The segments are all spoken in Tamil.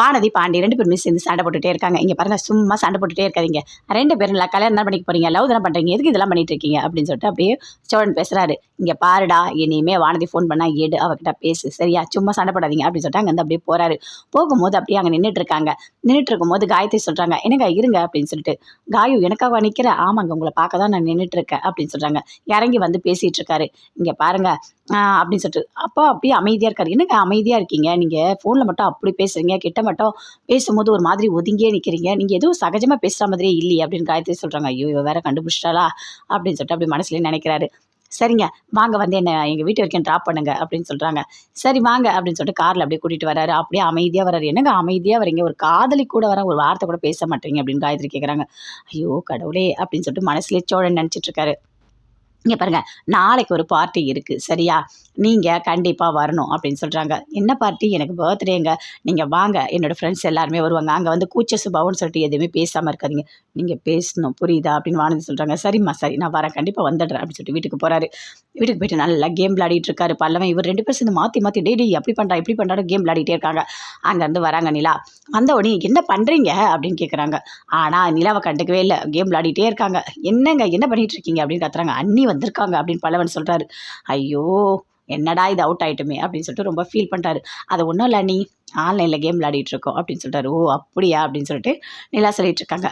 வானதி பாண்டி ரெண்டு பேருமே சேர்ந்து சண்டை போட்டுகிட்டே இருக்காங்க. இங்கே பாருங்கள் சும்மா சண்டை போட்டுட்டே இருக்காதீங்க. ரெண்டு பேரும் இல்லை கல்யாணம் தான் பண்ணிக்க போறீங்க. லவ் தான் பண்ணுறீங்க எதுக்கு இதெல்லாம் பண்ணிட்டு இருக்கீங்க? அப்படின்னு சொல்லிட்டு அப்படியே சோழன் பேசுகிறாரு இங்கே பாருடா இனிமே வானதி ஃபோன் பண்ணால் ஏடு அவகிட்ட பேசு. சரியா? சும்மா சண்டை போடாதீங்க அப்படின்னு சொல்லிட்டு அங்கேருந்து அப்படியே போகிறாரு போகும்போது அப்படியே அங்கே நின்றுட்டு இருக்காங்க. நின்றுட்டு இருக்கும்போது காயத்தை சொல்கிறாங்க என்னங்க இருங்க? அப்படின்னு சொல்லிட்டு காயு எனக்காக நிற்கிற ஆமாங்க உங்களை பார்க்க தான் நான் நின்றுட்டு இருக்கேன். அப்படின்னு சொல்கிறாங்க இறங்கி வந்து பேசிகிட்டு இருக்காரு. இங்கே பாருங்கள் அப்படின்னு சொல்லிட்டு அப்போ அப்படியே அமைதியாக இருக்காரு. என்னங்க அமைதியாக இருக்கீங்க? நீங்கள் ஃபோனில் மட்டும் அப்படி பேசுறீங்க. கிட்ட மட்டும். பேசும்போது ஒரு மாதிரி ஒதுங்கியே நிற்கிறீங்க நீங்கள் எதுவும் சகஜமாக பேசுகிற மாதிரியே இல்லையே அப்படின்னு காயத்ரி சொல்கிறாங்க ஐயோ இவ வேற கண்டுபிடிச்சிட்டாளா? அப்படின்னு சொல்லிட்டு அப்படி மனசுலேயே நினைக்கிறாரு. சரிங்க வாங்க வந்து என்ன எங்கள் வீட்டு வரைக்கும் ட்ராப் பண்ணுங்க அப்படின்னு சொல்கிறாங்க சரி வாங்க அப்படின்னு சொல்லிட்டு காரில் அப்படியே கூட்டிகிட்டு வராரு. அப்படியே அமைதியாக வராரு. என்னங்க அமைதியாக வரீங்க? ஒரு காதலி கூட வர ஒரு வார்த்தை கூட பேச மாட்டேங்க அப்படின்னு காயத்ரி கேட்குறாங்க ஐயோ கடவுளே அப்படின்னு சொல்லிட்டு மனசுலேயே சோழன் நினச்சிட்டு இருக்காரு. இங்கே பாருங்க நாளைக்கு ஒரு பார்ட்டி இருக்குது சரியா? நீங்கள் கண்டிப்பாக வரணும் அப்படின்னு சொல்கிறாங்க என்ன பார்ட்டி எனக்கு பர்த்டேங்க நீங்கள் வாங்க. என்னோடய ஃப்ரெண்ட்ஸ் எல்லாருமே வருவாங்க. அங்கே வந்து கூச்ச சுபாவம்னு சொல்லிட்டு எதுவுமே பேசாமல் இருக்காதீங்க. நீங்கள் பேசணும் புரியுதா? அப்படின்னு வானதி சொல்கிறாங்க சரிம்மா சரி நான் வரேன். கண்டிப்பாக வந்துடுறேன் அப்படின்னு சொல்லிட்டு வீட்டுக்கு போகிறாரு வீட்டுக்கு போயிட்டு நல்லா கேம் விளையாடிட்டு இருக்காரு. பல்லவன் இவர் ரெண்டு பேரும் சேர்ந்து மாற்றி மாற்றி டெய்லி அப்படி பண்ணுறா இப்படி பண்ணுறாரு கேம் விளையாடிட்டே இருக்காங்க. அங்கேருந்து வராங்க நிலா. வந்த உடனே என்ன பண்ணுறீங்க அப்படின்னு கேட்குறாங்க ஆனால் நிலாவை கண்டுக்கவே இல்லை. கேம் விளையாடிட்டே இருக்காங்க. என்னங்க? என்ன பண்ணிகிட்டு இருக்கீங்க? அப்படின்னு கத்துறாங்க. அண்ணி வந்திருக்காங்க அப்படின்னு பல்லவன் சொல்கிறாரு ஐயோ என்னடா இது அவுட் ஆயிட்டுமே அப்படின்னு சொல்லிட்டு ரொம்ப ஃபீல் பண்ணுறாரு அது ஒன்றும் இல்லை நீ ஆன்லைனில் கேம் விளையாடிட்டு இருக்கோம் அப்படின்னு சொல்லிட்டாரு. ஓ அப்படியா? அப்படின்னு சொல்லிட்டு நிலா சொல்லிட்டு இருக்காங்க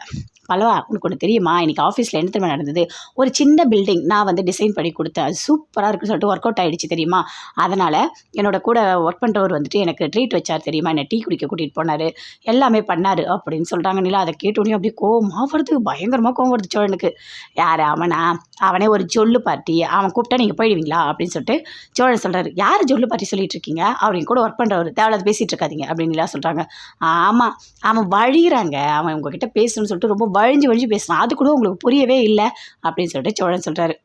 பலவா உனக்கு ஒன்று தெரியுமா? இன்னைக்கு ஆஃபீஸில் என்ன தெரியுமா நடந்தது? ஒரு சின்ன பில்டிங் நான் வந்து டிசைன் பண்ணி கொடுத்தேன். அது சூப்பராக இருக்குன்னு சொல்லிட்டு ஒர்க் அவுட் ஆகிடுச்சு தெரியுமா? அதனால் என்னோட கூட ஒர்க் பண்ணுறவர் வந்துட்டு எனக்கு ட்ரீட் வச்சார் தெரியுமா? என்னை டீ குடிக்க கூட்டிகிட்டு போனார். எல்லாமே பண்ணார் அப்படின்னு சொல்கிறாங்க நிலா. அதை கேட்டோடனே அப்படியே கோவமாக வருது. பயங்கரமாக கோவம் வருது சோழனுக்கு. யார் அவனா? அவனே ஒரு ஜொல்லு பார்ட்டி அவன் கூப்பிட்டா நீங்கள் போயிடுவீங்களா? அப்படின்னு சொல்லிட்டு சோழன் சொல்கிறாரு யார் ஜொல்லு பார்ட்டி சொல்லிட்டு இருக்கீங்க? அவர் கூட ஒர்க் பண்ணுறவர் தேவையில்லாத பேசிகிட்டு இருக்காது பேசாதீங்க அப்படின்னு நிலா சொல்கிறாங்க ஆமாம் அவன் வழிகிறாங்க அவன் உங்ககிட்ட பேசணும்னு சொல்லிட்டு ரொம்ப வழிஞ்சு வழிஞ்சு பேசுகிறான் அது கூட உங்களுக்கு புரியவே இல்லை அப்படின்னு சொல்லிட்டு சோழன் சொல்கிறாரு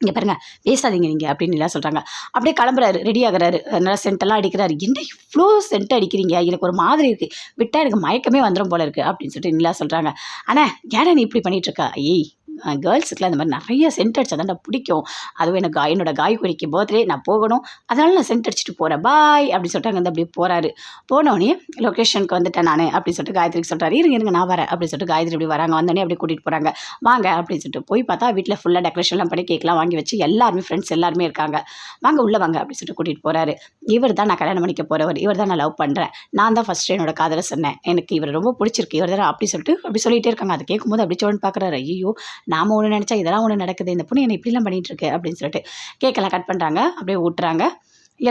இங்கே பாருங்க பேசாதீங்க நீங்கள் அப்படின்னு எல்லாம் சொல்கிறாங்க அப்படியே கிளம்புறாரு ரெடி ஆகுறாரு. நல்லா சென்ட்டெல்லாம் அடிக்கிறாரு. என்ன இவ்வளோ சென்ட் அடிக்கிறீங்க? எனக்கு ஒரு மாதிரி இருக்குது விட்டால் எனக்கு மயக்கமே வந்துடும் போல இருக்குது அப்படின்னு சொல்லிட்டு நிலா சொல்கிறாங்க ஆனால் ஏன்னா நீ இப்படி பண்ணிகிட்ருக்கா ஐய் ஏய் கேர்ள்ஸுக்குலாம் இந்த மாதிரி நிறைய சென்ட் அடிச்சா தான் பிடிக்கும். அதுவும் எனக்கு கா- என்னோட காய்கறிக்கு பர்த்டே நான் போகணும். அதனால் நான் சென்ட் அடிச்சுட்டு போகிறேன் பாய் அப்படின்னு சொல்லிட்டு அங்கேருந்து அப்படியே போகிறாரு போனோடனே லொக்கேஷனுக்கு வந்துட்டேன் நான் அப்படின்னு சொல்லிட்டு காயத்ரிக்கு சொல்கிறாரு இருங்க இருங்க நான் வரேன் அப்படின்னு சொல்லிட்டு காயத்ரி இப்படி வராங்க. வந்தோடனே அப்படியே கூட்டிகிட்டு போகிறாங்க வாங்க அப்படின்னு சொல்லிட்டு போய் பார்த்தா வீட்டில் ஃபுல்லாக டெக்கரேஷன்லாம் பண்ணி கேக்லாம் வாங்கி வச்சு எல்லாருமே ஃப்ரெண்ட்ஸ் எல்லாருமே இருக்காங்க. வாங்க உள்ளே வாங்க அப்படின்னு சொல்லிட்டு கூட்டிகிட்டு போகிறாரு இவர் தான் நான் கல்யாணம் பண்ணிக்க போகிறவர் இவர் தான் நான் லவ் பண்ணுறேன் நான் தான் ஃபஸ்ட்டு என்னோட காதலை சொன்னேன். எனக்கு இவர் ரொம்ப பிடிச்சிருக்கு. இவர் தான் அப்படி சொல்லிட்டு அப்படி சொல்லிகிட்டே இருக்காங்க. அதை கேட்கும்போது அப்படி சொல்லணும்னு பார்க்குறாரு. ஐயோ நாம் ஒன்று நினச்சா இதெல்லாம் ஒன்று நடக்குது இந்த பொண்ணு இப்படிலாம் பண்ணிட்டு இருக்கு அப்படின்னு சொல்லிட்டு கேக்கெல்லாம் கட் பண்ணுறாங்க அப்படியே ஊட்டுறாங்க.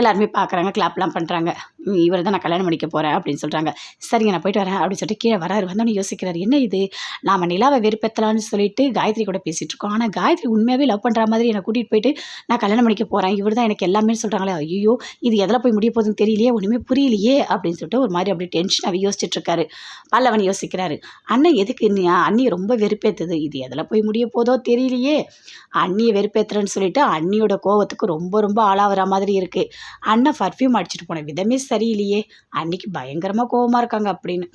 எல்லாருமே பார்க்குறாங்க கிளாப்லாம் பண்ணுறாங்க இவர் தான் நான் கல்யாணம் பண்ணிக்க போகிறேன் அப்படின்னு சொல்கிறாங்க சரிங்க நான் போயிட்டு வரேன் அப்படின்னு சொல்லிட்டு கீழே வராரு. வந்தோன்னு யோசிக்கிறார் என்ன இது? நாம் நிலாவை வெறுப்பேற்றலாம்னு சொல்லிட்டு காயத்ரி கூட பேசிகிட்டு இருக்கோம். ஆனால் காயத்ரி உண்மையாகவே லவ் பண்ணுற மாதிரி என்னை கூட்டிகிட்டு போயிட்டு நான் கல்யாணம் பண்ணிக்க போகிறேன் இவர் தான் எனக்கு எல்லாமே சொல்கிறாங்களே ஐயோ இது எதில் போய் முடிய போகுதுன்னு தெரியலையே ஒன்றுமே புரியலையே அப்படின்னு சொல்லிட்டு ஒரு மாதிரி அப்படியே டென்ஷனாகவே யோசிச்சுட்டு இருக்காரு. பல்லவன் யோசிக்கிறாரு அண்ணன் எதுக்கு நீ அண்ணியை ரொம்ப வெறுப்பேற்றுது இது எதில் போய் முடிய போதோ தெரியலையே. அண்ணியை வெறுப்பேற்றுறேன்னு சொல்லிட்டு அண்ணியோட கோவத்துக்கு ரொம்ப ரொம்ப ஆளாகிற மாதிரி இருக்குது அண்ணன் பர்ஃப்யூம் அடிச்சிட்டு போன விதமே சரியில்லையே. அன்னைக்கு பயங்கரமாக கோவமாக இருக்காங்க அப்படின்னு.